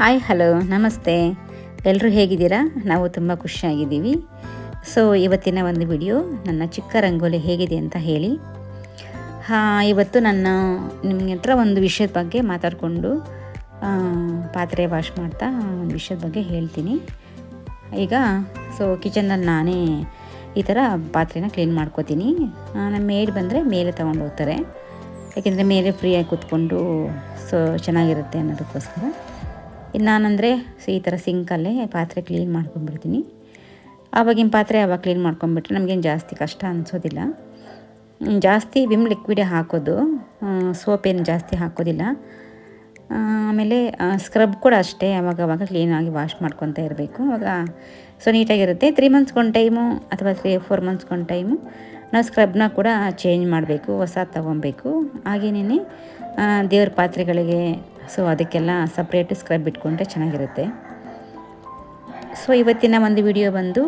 Hi hello ನಮಸ್ತೆ. ಎಲ್ಲರೂ ಹೇಗಿದ್ದೀರಾ? ನಾವು ತುಂಬ ಖುಷಿಯಾಗಿದ್ದೀವಿ. ಸೊ ಇವತ್ತಿನ ಒಂದು ವಿಡಿಯೋ ನನ್ನ ಚಿಕ್ಕ ರಂಗೋಲಿ ಹೇಗಿದೆ ಅಂತ ಹೇಳಿ. ಹಾಂ, ಇವತ್ತು ನನ್ನ, ನಿಮಗೆ ಹತ್ರ ಒಂದು ವಿಷಯದ ಬಗ್ಗೆ ಮಾತಾಡಿಕೊಂಡು ಪಾತ್ರೆ ವಾಶ್ ಮಾಡ್ತಾ ಒಂದು ವಿಷಯದ ಬಗ್ಗೆ ಹೇಳ್ತೀನಿ. ಈಗ ಸೊ ಕಿಚನಲ್ಲಿ ನಾನೇ ಈ ಥರ ಪಾತ್ರೆನ ಕ್ಲೀನ್ ಮಾಡ್ಕೋತೀನಿ. ನಮ್ಮ ಮೇಡ್ ಬಂದರೆ ಮೇಲೆ ತೊಗೊಂಡು ಹೋಗ್ತಾರೆ. ಯಾಕೆಂದರೆ ಮೇಲೆ ಫ್ರೀಯಾಗಿ ಕೂತ್ಕೊಂಡು ಸೊ ಚೆನ್ನಾಗಿರುತ್ತೆ ಅನ್ನೋದಕ್ಕೋಸ್ಕರ. ನಾನಂದರೆ ಈ ಥರ ಸಿಂಕಲ್ಲೇ ಪಾತ್ರೆ ಕ್ಲೀನ್ ಮಾಡ್ಕೊಂಡ್ಬಿಡ್ತೀನಿ. ಆವಾಗಿನ ಪಾತ್ರೆ ಆವಾಗ ಕ್ಲೀನ್ ಮಾಡ್ಕೊಂಬಿಟ್ರೆ ನಮಗೇನು ಜಾಸ್ತಿ ಕಷ್ಟ ಅನಿಸೋದಿಲ್ಲ. ಜಾಸ್ತಿ ವಿಮ್ ಲಿಕ್ವಿಡೇ ಹಾಕೋದು. ಸೋಪ್ ಏನು ಜಾಸ್ತಿ ಹಾಕೋದಿಲ್ಲ. ಆಮೇಲೆ ಸ್ಕ್ರಬ್ ಕೂಡ ಅಷ್ಟೇ ಅವಾಗ ಕ್ಲೀನಾಗಿ ವಾಶ್ ಮಾಡ್ಕೊತಾ ಇರಬೇಕು. ಆವಾಗ ಸೊ ನೀಟಾಗಿರುತ್ತೆ. ತ್ರೀ ಮಂತ್ಸ್ಗೊಂದು ಟೈಮು ಅಥವಾ ತ್ರೀ ಫೋರ್ ಮಂತ್ಸ್ಗೊಂದು ಟೈಮು ನಾವು ಸ್ಕ್ರಬ್ನ ಕೂಡ ಚೇಂಜ್ ಮಾಡಬೇಕು, ಹೊಸ ತೊಗೊಬೇಕು. ಹಾಗೇನೇ ದೇವ್ರ ಪಾತ್ರೆಗಳಿಗೆ ಸೊ ಅದಕ್ಕೆಲ್ಲ ಸಪ್ರೇಟ್ ಸ್ಕ್ರಬ್ ಇಟ್ಕೊಂಡ್ರೆ ಚೆನ್ನಾಗಿರುತ್ತೆ. ಸೊ ಇವತ್ತಿನ ಒಂದು ವಿಡಿಯೋ ಬಂದು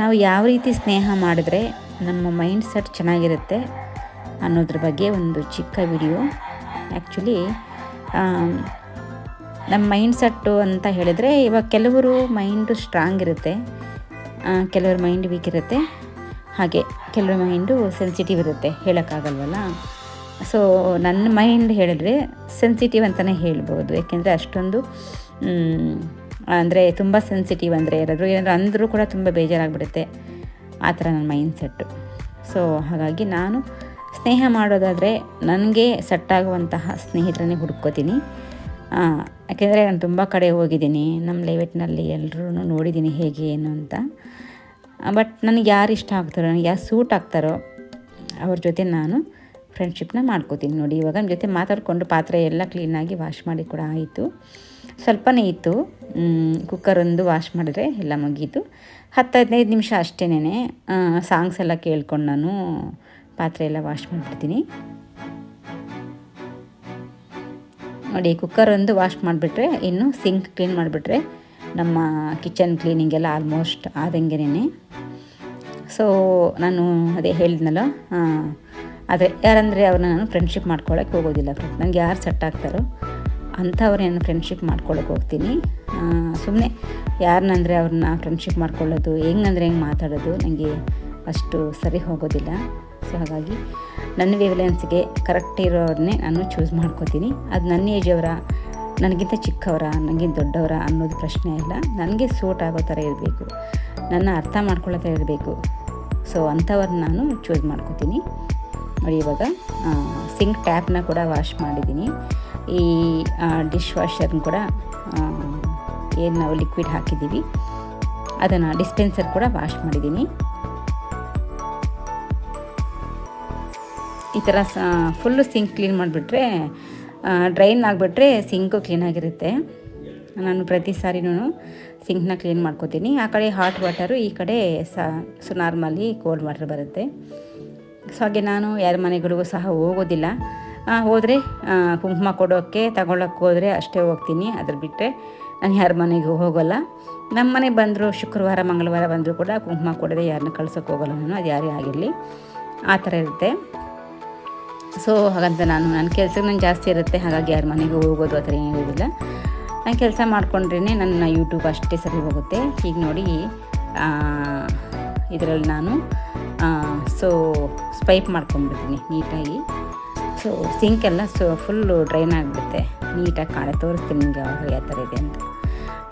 ನಾವು ಯಾವ ರೀತಿ ಸ್ನೇಹ ಮಾಡಿದ್ರೆ ನಮ್ಮ ಮೈಂಡ್ ಸೆಟ್ ಚೆನ್ನಾಗಿರುತ್ತೆ ಅನ್ನೋದ್ರ ಬಗ್ಗೆ ಒಂದು ಚಿಕ್ಕ ವಿಡಿಯೋ ಆ್ಯಕ್ಚುಲಿ ನಮ್ಮ ಮೈಂಡ್ ಸೆಟ್ಟು ಅಂತ ಹೇಳಿದರೆ ಇವಾಗ ಕೆಲವರು ಮೈಂಡು ಸ್ಟ್ರಾಂಗ್ ಇರುತ್ತೆ ಕೆಲವರು ಮೈಂಡ್ ವೀಕ್ ಇರುತ್ತೆ, ಹಾಗೆ ಕೆಲವ್ರ ಮೈಂಡು ಸೆನ್ಸಿಟಿವ್ ಇರುತ್ತೆ, ಹೇಳೋಕ್ಕಾಗಲ್ವಲ್ಲ? ಸೊ ನನ್ನ ಮೈಂಡ್ ಹೇಳಿದ್ರೆ ಸೆನ್ಸಿಟಿವ್ ಅಂತಲೇ ಹೇಳ್ಬೋದು. ಯಾಕೆಂದರೆ ಅಷ್ಟೊಂದು ಅಂದರೆ ತುಂಬ ಸೆನ್ಸಿಟಿವ್ ಅಂದರೆ ಯಾರಾದರೂ ಏನಾದರೂ ಅಂದರೂ ಕೂಡ ತುಂಬ ಬೇಜಾರಾಗ್ಬಿಡುತ್ತೆ. ಆ ಥರ ನನ್ನ ಮೈಂಡ್ ಸೆಟ್ಟು ಸೊ ಹಾಗಾಗಿ ನಾನು ಸ್ನೇಹ ಮಾಡೋದಾದರೆ ನನಗೆ ಸೆಟ್ಟಾಗುವಂತಹ ಸ್ನೇಹಿತರನ್ನೇ ಹುಡ್ಕೋತೀನಿ. ಯಾಕೆಂದರೆ ನಾನು ತುಂಬ ಕಡೆ ಹೋಗಿದ್ದೀನಿ. ನಮ್ಮ ಲೈವೆಟ್ನಲ್ಲಿ ಎಲ್ಲರೂ ನೋಡಿದ್ದೀನಿ ಹೇಗೆ, ಏನು ಅಂತ. ಬಟ್ ನನಗೆ ಯಾರು ಇಷ್ಟ ಆಗ್ತಾರೋ, ನನಗೆ ಯಾರು ಸೂಟ್ ಆಗ್ತಾರೋ, ಅವ್ರ ಜೊತೆ ನಾನು ಫ್ರೆಂಡ್ಶಿಪ್ನ ಮಾಡ್ಕೋತೀನಿ ನೋಡಿ. ಇವಾಗ ನಮ್ಮ ಜೊತೆ ಮಾತಾಡಿಕೊಂಡು ಪಾತ್ರೆ ಎಲ್ಲ ಕ್ಲೀನಾಗಿ ವಾಶ್ ಮಾಡಿ ಕೂಡ ಆಯಿತು. ಸ್ವಲ್ಪನೇ ಇತ್ತು. ಕುಕ್ಕರೊಂದು ವಾಶ್ ಮಾಡಿದ್ರೆ ಎಲ್ಲ ಮುಗೀತು. ಹತ್ತು ಹದಿನೈದು ನಿಮಿಷ ಅಷ್ಟೇನೆ ಸಾಂಗ್ಸ್ ಎಲ್ಲ ಕೇಳ್ಕೊಂಡು ನಾನು ಪಾತ್ರೆ ಎಲ್ಲ ವಾಶ್ ಮಾಡಿಬಿಡ್ತೀನಿ. ನೋಡಿ ಕುಕ್ಕರ್ ಒಂದು ವಾಶ್ ಮಾಡಿಬಿಟ್ರೆ, ಇನ್ನು ಸಿಂಕ್ ಕ್ಲೀನ್ ಮಾಡಿಬಿಟ್ರೆ ನಮ್ಮ ಕಿಚನ್ ಕ್ಲೀನಿಂಗ್ ಎಲ್ಲ ಆಲ್ಮೋಸ್ಟ್ ಆದಂಗೆನೇ ಸೊ ನಾನು ಅದೇ ಹೇಳಿದ್ನಲ್ಲ ಆದರೆ ಯಾರಂದರೆ ಅವ್ರನ್ನ ನಾನು ಫ್ರೆಂಡ್ಶಿಪ್ ಮಾಡ್ಕೊಳ್ಳೋಕೆ ಹೋಗೋದಿಲ್ಲ ಫ್ರೆಂಡ್ ನನಗೆ ಯಾರು ಸೆಟ್ ಆಗ್ತಾರೋ ಅಂಥವ್ರನ್ನ ಫ್ರೆಂಡ್ಶಿಪ್ ಮಾಡ್ಕೊಳ್ಳೋಕೆ ಹೋಗ್ತೀನಿ. ಸುಮ್ಮನೆ ಯಾರನ್ನಂದರೆ ಅವ್ರನ್ನ ಫ್ರೆಂಡ್ಶಿಪ್ ಮಾಡ್ಕೊಳ್ಳೋದು, ಹೆಂಗಂದ್ರೆ ಹೆಂಗೆ ಮಾತಾಡೋದು ನನಗೆ ಅಷ್ಟು ಸರಿ ಹೋಗೋದಿಲ್ಲ. ಸೊ ಹಾಗಾಗಿ ನನ್ನ ವೇವ್ಲೆನ್ಸ್ಗೆ ಕರೆಕ್ಟ್ ಇರೋರನ್ನೇ ನಾನು ಚೂಸ್ ಮಾಡ್ಕೋತೀನಿ. ಅದು ನನ್ನ ಏಜ್ ಅವರ, ನನಗಿಂತ ಚಿಕ್ಕವರ, ನನಗಿಂತ ದೊಡ್ಡವರ ಅನ್ನೋದು ಪ್ರಶ್ನೆ ಇಲ್ಲ. ನನಗೆ ಸೂಟ್ ಆಗೋ ಥರ ಇರಬೇಕು. ನನ್ನ ಅರ್ಥ ಮಾಡ್ಕೊಳ್ಳೋ ಥರ ಇರಬೇಕು. ಸೊ ಅಂಥವ್ರನ್ನ ನಾನು ಚೂಸ್ ಮಾಡ್ಕೋತೀನಿ. ನೋಡಿ, ಇವಾಗ ಸಿಂಕ್ ಟ್ಯಾಪ್ನ ಕೂಡ ವಾಶ್ ಮಾಡಿದ್ದೀನಿ ಈ ಡಿಶ್ ವಾಷರ್ನ ಕೂಡ ಏನು ನಾವು ಲಿಕ್ವಿಡ್ ಹಾಕಿದ್ದೀವಿ ಅದನ್ನು ಡಿಸ್ಪೆನ್ಸರ್ ಕೂಡ ವಾಶ್ ಮಾಡಿದ್ದೀನಿ ಈ ಥರ ಫುಲ್ಲು ಸಿಂಕ್ ಕ್ಲೀನ್ ಮಾಡಿಬಿಟ್ರೆ ಡ್ರೈನ್ ಆಗಿಬಿಟ್ರೆ ಸಿಂಕು ಕ್ಲೀನಾಗಿರುತ್ತೆ ನಾನು ಪ್ರತಿ ಸಾರಿನೂ ಸಿಂಕ್ನ ಕ್ಲೀನ್ ಮಾಡ್ಕೋತೀನಿ. ಆ ಕಡೆ ಹಾಟ್ ವಾಟರು ಈ ಕಡೆ ಸೊ ನಾರ್ಮಲಿ ಕೋಲ್ಡ್ ವಾಟರ್ ಬರುತ್ತೆ. ಸೊ ಹಾಗೆ ನಾನು ಯಾರ ಮನೆಗಳಿಗೂ ಸಹ ಹೋಗೋದಿಲ್ಲ. ಹೋದರೆ ಕುಂಕುಮ ಕೊಡೋಕ್ಕೆ ತಗೊಳ್ಳೋಕ್ಕೆ ಹೋದರೆ ಅಷ್ಟೇ ಹೋಗ್ತೀನಿ. ಅದ್ರ ಬಿಟ್ಟರೆ ನಾನು ಯಾರ ಮನೆಗೂ ಹೋಗೋಲ್ಲ. ನಮ್ಮ ಮನೆಗೆ ಬಂದರೂ ಶುಕ್ರವಾರ, ಮಂಗಳವಾರ ಬಂದರೂ ಕೂಡ ಕುಂಕುಮ ಕೊಡದೆ ಯಾರನ್ನ ಕಳ್ಸೋಕ್ಕೆ ಹೋಗೋಲ್ಲ ನಾನು. ಅದು ಯಾರೇ ಆಗಿರಲಿ. ಆ ಥರ ಇರುತ್ತೆ. ಸೊ, ಹಾಗಂತ ನಾನು, ನನ್ನ ಕೆಲಸ ನಾನು ಜಾಸ್ತಿ ಇರುತ್ತೆ. ಹಾಗಾಗಿ ಯಾರ ಮನೆಗೂ ಹೋಗೋದು ಆ ಥರ ಏನಿರೋದಿಲ್ಲ ನಾನು ಕೆಲಸ ಮಾಡ್ಕೊಂಡ್ರೇ ನನ್ನ ಯೂಟ್ಯೂಬ್ ಅಷ್ಟೇ ಸರಿ ಹೋಗುತ್ತೆ. ಈಗ ನೋಡಿ ಇದರಲ್ಲಿ ನಾನು ಸೊ ಸ್ಪೈಪ್ ಮಾಡ್ಕೊಂಡ್ಬಿಡ್ತೀನಿ ನೀಟಾಗಿ. ಸೊ ಸಿಂಕೆಲ್ಲ ಸೊ ಫುಲ್ಲು ಡ್ರೈನ್ ಆಗಿಬಿಡುತ್ತೆ. ನೀಟಾಗಿ ಕಾಣೆ ತೋರಿಸ್ತೀನಿ ನಿಮಗೆ ಯಾವಾಗ ಯಾವ ಥರ ಇದೆ ಅಂತ.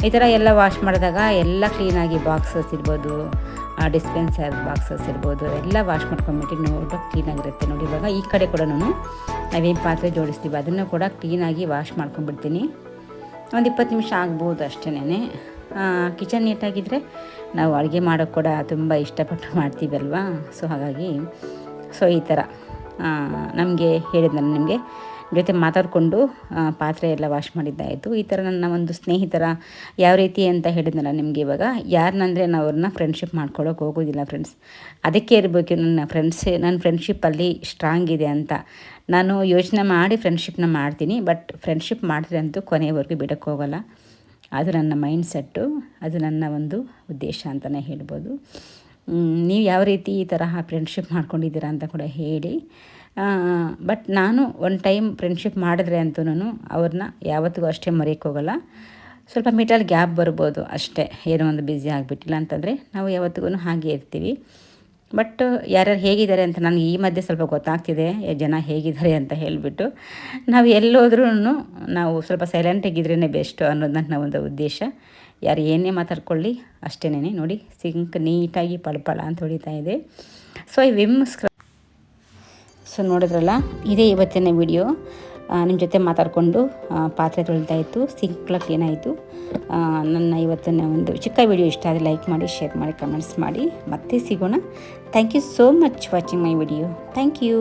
ಈ ಥರ ಎಲ್ಲ ವಾಶ್ ಮಾಡಿದಾಗ ಎಲ್ಲ ಕ್ಲೀನಾಗಿ ಬಾಕ್ಸಸ್ ಇರ್ಬೋದು ಡಿಸ್ಪೆನ್ಸರ್ ಬಾಕ್ಸಸ್ ಇರ್ಬೋದು, ಎಲ್ಲ ವಾಶ್ ಮಾಡ್ಕೊಂಬಿಟ್ಟು ನೋಡೋಕೆ ಕ್ಲೀನಾಗಿರುತ್ತೆ ನೋಡಿ, ಇವಾಗ ಈ ಕಡೆ ಕೂಡ ನಾನು ನಾವೇನು ಪಾತ್ರೆ ಜೋಡಿಸ್ತೀವಿ ಅದನ್ನು ಕೂಡ ಕ್ಲೀನಾಗಿ ವಾಶ್ ಮಾಡ್ಕೊಂಡ್ಬಿಡ್ತೀನಿ. ಒಂದು ಇಪ್ಪತ್ತು ನಿಮಿಷ ಆಗ್ಬೋದು ಅಷ್ಟೇ ಕಿಚನ್ ನೀಟಾಗಿದ್ದರೆ ನಾವು ಅಡುಗೆ ಮಾಡೋಕ್ಕೆ ಕೂಡ ತುಂಬ ಇಷ್ಟಪಟ್ಟು ಮಾಡ್ತೀವಲ್ವಾ? ಸೊ ಹಾಗಾಗಿ ಸೊ ಈ ಥರ ನಮಗೆ ಹೇಳಿದ ನಿಮಗೆ, ಜೊತೆ ಮಾತಾಡಿಕೊಂಡು ಪಾತ್ರೆ ಎಲ್ಲ ವಾಶ್ ಮಾಡಿದ್ದಾಯಿತು. ಈ ಥರ ನನ್ನ ಒಂದು ಸ್ನೇಹಿತರ ಯಾವ ರೀತಿ ಅಂತ ಹೇಳಿದ್ನಲ್ಲ ನಿಮಗೆ ಇವಾಗ ಯಾರನ್ನಂದರೆ ನಾವು ಅವ್ರನ್ನ ಫ್ರೆಂಡ್ಶಿಪ್ ಮಾಡ್ಕೊಳ್ಳೋಕೆ ಹೋಗೋದಿಲ್ಲ ಫ್ರೆಂಡ್ಸ್ ಅದಕ್ಕೆ ಇರಬೇಕು ನನ್ನ ಫ್ರೆಂಡ್ಸ್ ನನ್ನ ಫ್ರೆಂಡ್ಶಿಪ್ಪಲ್ಲಿ ಸ್ಟ್ರಾಂಗ್ ಇದೆ ಅಂತ. ನಾನು ಯೋಚನೆ ಮಾಡಿ ಫ್ರೆಂಡ್ಶಿಪ್ನ ಮಾಡ್ತೀನಿ ಬಟ್ ಫ್ರೆಂಡ್ಶಿಪ್ ಮಾಡಿದ್ರೆ ಅಂತೂ ಕೊನೆಯವರೆಗೂ ಬಿಡೋಕ್ಕೆ ಹೋಗೋಲ್ಲ. ಅದು ನನ್ನ ಮೈಂಡ್ ಸೆಟ್ಟು ಅದು ನನ್ನ ಒಂದು ಉದ್ದೇಶ ಅಂತಲೇ ಹೇಳ್ಬೋದು. ನೀವು ಯಾವ ರೀತಿ ಈ ತರಹ ಫ್ರೆಂಡ್ಶಿಪ್ ಮಾಡ್ಕೊಂಡಿದ್ದೀರಾ ಅಂತ ಕೂಡ ಹೇಳಿ. ಬಟ್ ನಾನು ಒನ್ ಟೈಮ್ ಫ್ರೆಂಡ್ಶಿಪ್ ಮಾಡಿದ್ರೆ ಅಂತೂ ಅವ್ರನ್ನ ಯಾವತ್ತಿಗೂ ಅಷ್ಟೇ ಮರೆಯೋಕ್ಕೋಗಲ್ಲ ಸ್ವಲ್ಪ ಮೀಟಲ್ಲಿ ಗ್ಯಾಪ್ ಬರ್ಬೋದು ಅಷ್ಟೇ. ಏನೋ ಒಂದು ಬ್ಯುಸಿ ಆಗಿಬಿಟ್ಟಿಲ್ಲ ಅಂತಂದರೆ ನಾವು ಯಾವತ್ತಿಗೂ ಹಾಗೆ ಇರ್ತೀವಿ. ಬಟ್ ಯಾರ್ಯಾರು ಹೇಗಿದ್ದಾರೆ ಅಂತ ನನಗೆ ಈ ಮಧ್ಯೆ ಸ್ವಲ್ಪ ಗೊತ್ತಾಗ್ತಿದೆ. ಜನ ಹೇಗಿದ್ದಾರೆ ಅಂತ ಹೇಳಿಬಿಟ್ಟು. ನಾವು ಎಲ್ಲೋದ್ರೂ ನಾವು ಸ್ವಲ್ಪ ಸೈಲೆಂಟಾಗಿದ್ರೇ ಬೆಸ್ಟು ಅನ್ನೋದು ನನ್ನ ಒಂದು ಉದ್ದೇಶ. ಯಾರು ಏನೇ ಮಾತಾಡ್ಕೊಳ್ಳಿ ಅಷ್ಟೇನೆ ನೋಡಿ ಸಿಂಕ್ ನೀಟಾಗಿ ಪಳಪಳ ಅಂತ ಹೊಡಿತಾ ಇದೆ. ಸೊ ಈ ವಿಮ್ ಸ್ಕ್ರ ಸೊ ನೋಡಿದ್ರಲ್ಲ, ಇದೇ ಇವತ್ತಿನ ವಿಡಿಯೋ ನಿಮ್ಮ ಜೊತೆ ಮಾತಾಡಿಕೊಂಡು ಪಾತ್ರೆ ತೊಳಿತಾಯಿತ್ತು ಸಿಂಕ್ಲ ಕ್ಲೀನಾಯಿತು ನನ್ನ ಇವತ್ತಿನ ಒಂದು ಚಿಕ್ಕ ವಿಡಿಯೋ ಇಷ್ಟ ಆದರೆ ಲೈಕ್ ಮಾಡಿ ಶೇರ್ ಮಾಡಿ ಕಮೆಂಟ್ಸ್ ಮಾಡಿ. ಮತ್ತೆ ಸಿಗೋಣ. Thank you so much watching my video thank you